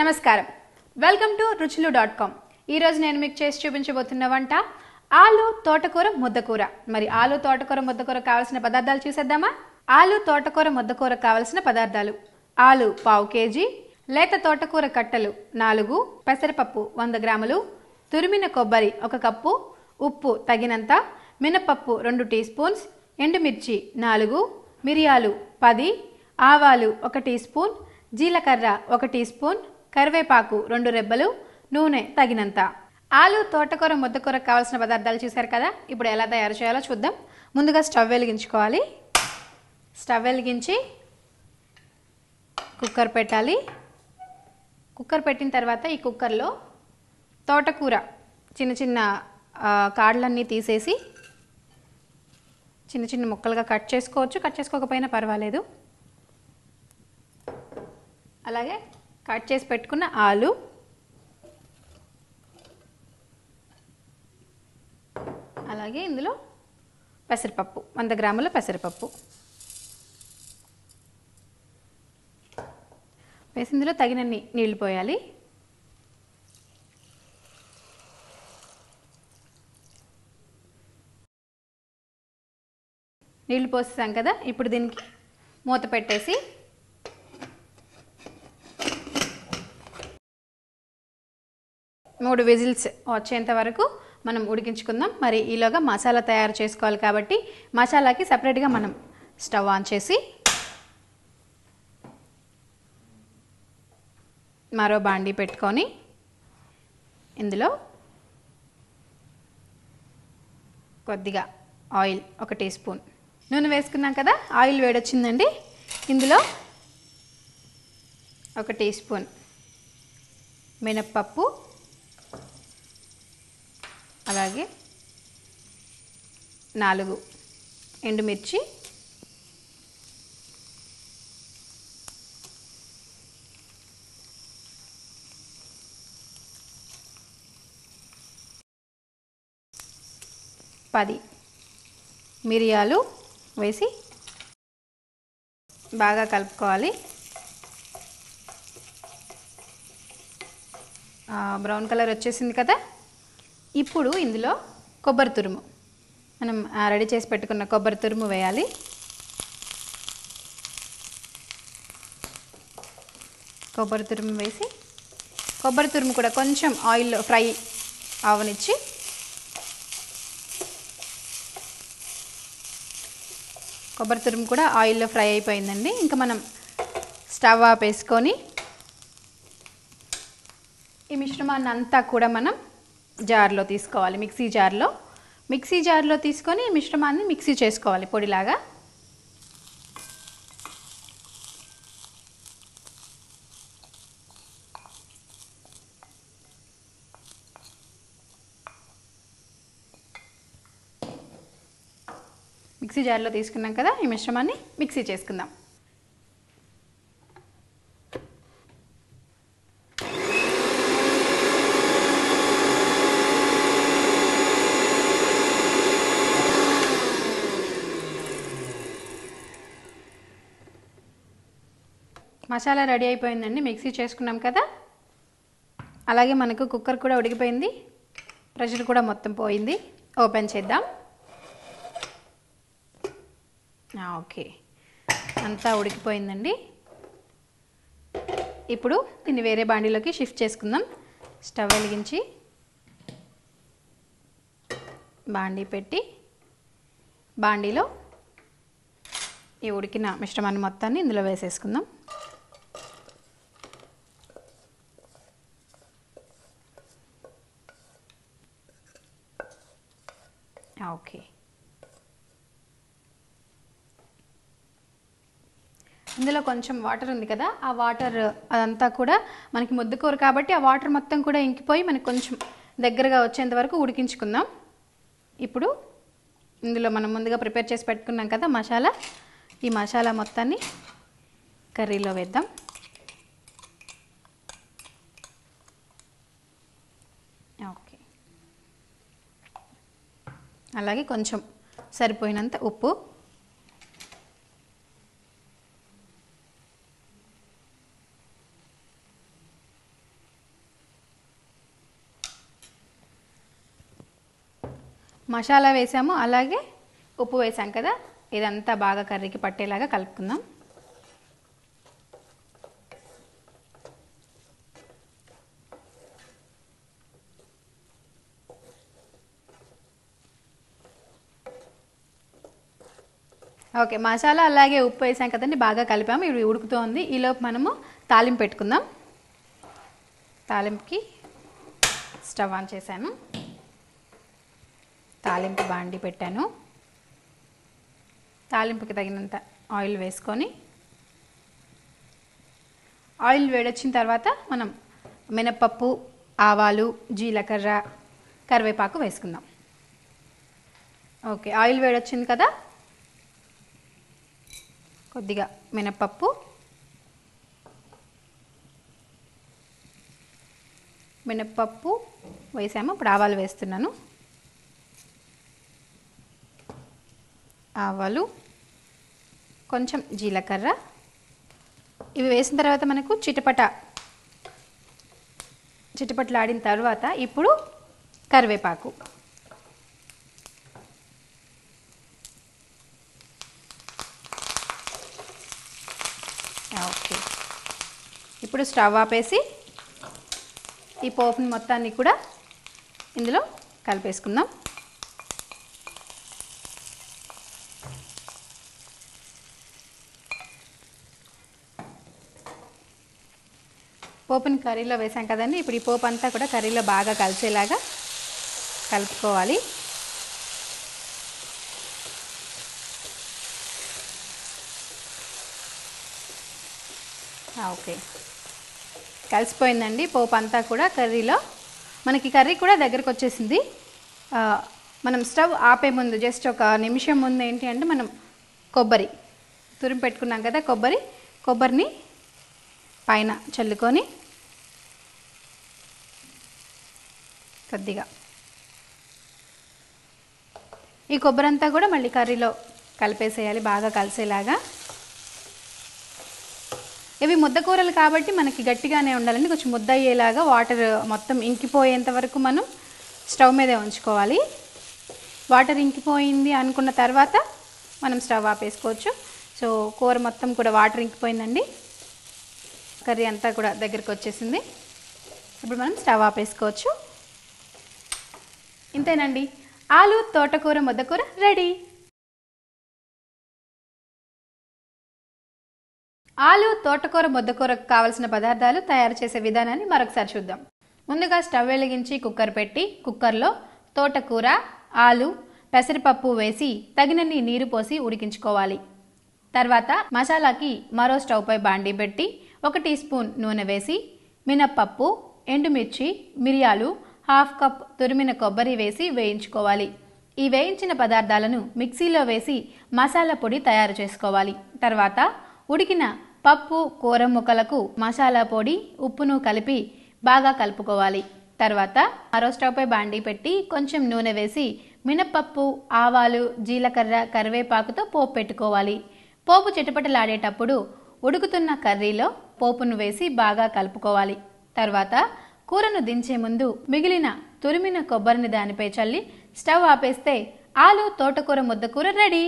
నమస్కారం. Welcome to Ruchulu dot com. ఈరోజు నేను మీకు చేసి చూపించబోతున్న వంట ఆలు తోటకూర ముద్దకూర. మరి ఆలు తోటకూర ముద్దకూర కావాల్సిన పదార్థాలు చూసేద్దామా? ఆలు తోటకూర ముద్దకూర కావలసిన పదార్థాలు. ఆలు పావు కేజీ లేత తోటకూర కట్టలు నాలుగు పెసరపప్పు వంద గ్రాములు తురిమిన కొబ్బరి ఒక కప్పు ఉప్పు తగినంత మినపప్పు రెండు టీ స్పూన్స్ ఎండుమిర్చి నాలుగు మిరియాలు పది ఆవాలు ఒక టీ స్పూన్ జీలకర్ర ఒక టీ స్పూన్ కరివేపాకు రెండు రెబ్బలు నూనె తగినంత. ఆలు తోటకూర ముద్దకూర కావాల్సిన పదార్థాలు చూశారు కదా? ఇప్పుడు ఎలా తయారు చేయాలో చూద్దాం. ముందుగా స్టవ్ వెలిగించుకోవాలి. స్టవ్ వెలిగించి కుక్కర్ పెట్టాలి. కుక్కర్ పెట్టిన తర్వాత ఈ కుక్కర్లో తోటకూర చిన్న చిన్న కాడలన్నీ తీసేసి చిన్న చిన్న ముక్కలుగా కట్ చేసుకోవచ్చు. కట్ చేసుకోకపోయినా పర్వాలేదు. అలాగే కట్ చేసి పెట్టుకున్న ఆలు. అలాగే ఇందులో పెసరపప్పు వంద గ్రాముల పెసరపప్పు. వేసి ఇందులో తగినన్ని నీళ్ళు పోయాలి. నీళ్ళు పోసేసాం కదా ఇప్పుడు దీనికి మూత పెట్టేసి మూడు విజిల్స్ వచ్చేంత వరకు మనం ఉడికించుకుందాం. మరి ఈలోగా మసాలా తయారు చేసుకోవాలి కాబట్టి మసాలాకి సపరేట్గా మనం స్టవ్ ఆన్ చేసి మరో బాండీ పెట్టుకొని ఇందులో కొద్దిగా ఆయిల్ ఒక టీ స్పూన్. నూనె వేసుకున్నాం కదా ఆయిల్ వేడొచ్చిందండి. ఇందులో ఒక టీ స్పూన్ మినప్పప్పు అలాగే నాలుగు ఎండుమిర్చి పది మిరియాలు వేసి బాగా కలుపుకోవాలి. బ్రౌన్ కలర్ వచ్చేసింది కదా? ఇప్పుడు ఇందులో కొబ్బరి తురుము. మనం రెడీ చేసి పెట్టుకున్న కొబ్బరి తురుము వేయాలి. కొబ్బరి తురుము వేసి కొబ్బరి తురుము కూడా కొంచెం ఆయిల్లో ఫ్రై అవనిచ్చి కొబ్బరి తురుము కూడా ఆయిల్లో ఫ్రై అయిపోయిందండి. ఇంకా మనం స్టవ్ ఆపేసుకొని ఈ మిశ్రమాన్ని అంతా కూడా మనం జార్లో తీసుకోవాలి మిక్సీ జార్లో. మిక్సీ జార్లో తీసుకొని మిశ్రమాన్ని మిక్సీ చేసుకోవాలి పొడిలాగా. మిక్సీ జార్లో తీసుకున్నాం కదా ఈ మిశ్రమాన్ని మిక్సీ చేసుకుందాం. మసాలా రెడీ అయిపోయిందండి మిక్సీ చేసుకున్నాం కదా. అలాగే మనకు కుక్కర్ కూడా ఉడికిపోయింది. ప్రెషర్ కూడా మొత్తం పోయింది. ఓపెన్ చేద్దాం. ఓకే. అంతా ఉడికిపోయిందండి. ఇప్పుడు దీన్ని వేరే బాండీలోకి షిఫ్ట్ చేసుకుందాం. స్టవ్ వెలిగించి బాండీ పెట్టి బాండీలో ఈ ఉడికిన మిశ్రమాన్ని మొత్తాన్ని ఇందులో వేసేసుకుందాం ఓకే ఇందులో కొంచెం వాటర్ ఉంది కదా ఆ వాటర్ అదంతా కూడా మనకి ముద్దకూర కాబట్టి ఆ వాటర్ మొత్తం కూడా ఇంకిపోయి మనకి కొంచెం దగ్గరగా వచ్చేంత వరకు ఉడికించుకుందాం. ఇప్పుడు ఇందులో మనం ముందుగా ప్రిపేర్ చేసి పెట్టుకున్నాం కదా మసాలా. ఈ మసాలా మొత్తాన్ని కర్రీలో వేద్దాం. ఓకే. అలాగే కొంచెం సరిపోయినంత ఉప్పు. మసాలా వేసాము అలాగే ఉప్పు వేసాం కదా? ఇదంతా బాగా కర్రీకి పట్టేలాగా కలుపుకుందాం. ఓకే మసాలా అలాగే ఉప్పు వేసాం కదండి బాగా కలిపాము ఇవి ఉడుకుతోంది. ఈలోపు మనము తాలింపు పెట్టుకుందాం. తాలింపుకి స్టవ్ ఆన్ చేశాను. తాలింపు బాండి పెట్టాను. తాలింపుకి తగినంత ఆయిల్ వేసుకొని ఆయిల్ వేడొచ్చిన తర్వాత మనం మినప్పప్పు ఆవాలు జీలకర్ర కరివేపాకు వేసుకుందాం. ఓకే ఆయిల్ వేడొచ్చింది కదా? కొద్దిగా మినప్పప్పు మినప్పప్పు వేసాము. ఇప్పుడు ఆవాలు వేస్తున్నాను. ఆవాలు కొంచెం జీలకర్ర. ఇవి వేసిన తర్వాత మనకు చిటపట చిటపటలాడిన తర్వాత ఇప్పుడు కరివేపాకు. ఓకే. ఇప్పుడు స్టవ్ ఆపేసి ఈ పోపుని మొత్తాన్ని కూడా ఇందులో కలిపేసుకుందాం. పోపుని కర్రీలో వేసాం కదండి. ఇప్పుడు ఈ పోపు అంతా కూడా కర్రీలో బాగా కలిసేలాగా కలుపుకోవాలి. ఓకే. కలిసిపోయిందండి పోపు అంతా కూడా కర్రీలో. మనకి కర్రీ కూడా దగ్గరకు వచ్చేసింది. మనం స్టవ్ ఆపే ముందు జస్ట్ ఒక నిమిషం ముందు ఏంటి అంటే మనం కొబ్బరి తురిమి పెట్టుకున్నాం కదా కొబ్బరి. కొబ్బరిని పైన చల్లుకొని కొద్దిగా. ఈ కొబ్బరి అంతా కూడా మళ్ళీ కర్రీలో కలిపేసేయాలి బాగా కలిసేలాగా. ఇవి ముద్ద కూరలు కాబట్టి మనకి గట్టిగానే ఉండాలండి. కొంచెం ముద్ద అయ్యేలాగా వాటర్ మొత్తం ఇంకిపోయేంత వరకు మనం స్టవ్ మీదే ఉంచుకోవాలి. వాటర్ ఇంకిపోయింది అనుకున్న తర్వాత మనం స్టవ్ ఆపేసుకోవచ్చు. సో కూర మొత్తం కూడా వాటర్ ఇంకిపోయిందండి. కర్రీ అంతా కూడా దగ్గరికి వచ్చేసింది. ఇప్పుడు మనం స్టవ్ ఆపేసుకోవచ్చు. ఇంతేనండి. ఆలు తోటకూర ముద్దకూర రెడీ. ఆలు తోటకూర ముద్దకూరకు కావలసిన పదార్థాలు తయారు చేసే విధానాన్ని మరొకసారి చూద్దాం. ముందుగా స్టవ్ వెలిగించి కుక్కర్ పెట్టి కుక్కర్లో తోటకూర ఆలు పెసరపప్పు వేసి తగినన్ని నీరు పోసి ఉడికించుకోవాలి. తర్వాత మసాలాకి మరో స్టవ్ పై బాండీ పెట్టి ఒక టీ స్పూన్ నూనె వేసి మినప్పప్పు ఎండుమిర్చి మిరియాలు హాఫ్ కప్ తురిమిన కొబ్బరి వేసి వేయించుకోవాలి. ఈ వేయించిన పదార్థాలను మిక్సీలో వేసి మసాలా పొడి తయారు చేసుకోవాలి. తర్వాత ఉడికిన పప్పు కూర ముక్కలకు మసాలా పొడి ఉప్పును కలిపి బాగా కలుపుకోవాలి. తర్వాత మరో స్టవ్పై బాండి బాండీ పెట్టి కొంచెం నూనె వేసి మినపప్పు ఆవాలు జీలకర్ర కరివేపాకుతో పోపు పెట్టుకోవాలి. పోపు చిటపటలాడేటప్పుడు ఉడుకుతున్న కర్రీలో పోపును వేసి బాగా కలుపుకోవాలి. తర్వాత కూరను దించే ముందు మిగిలిన తురిమిన కొబ్బరిని దానిపై చల్లి స్టవ్ ఆపేస్తే ఆలు తోటకూర ముద్దకూర రెడీ.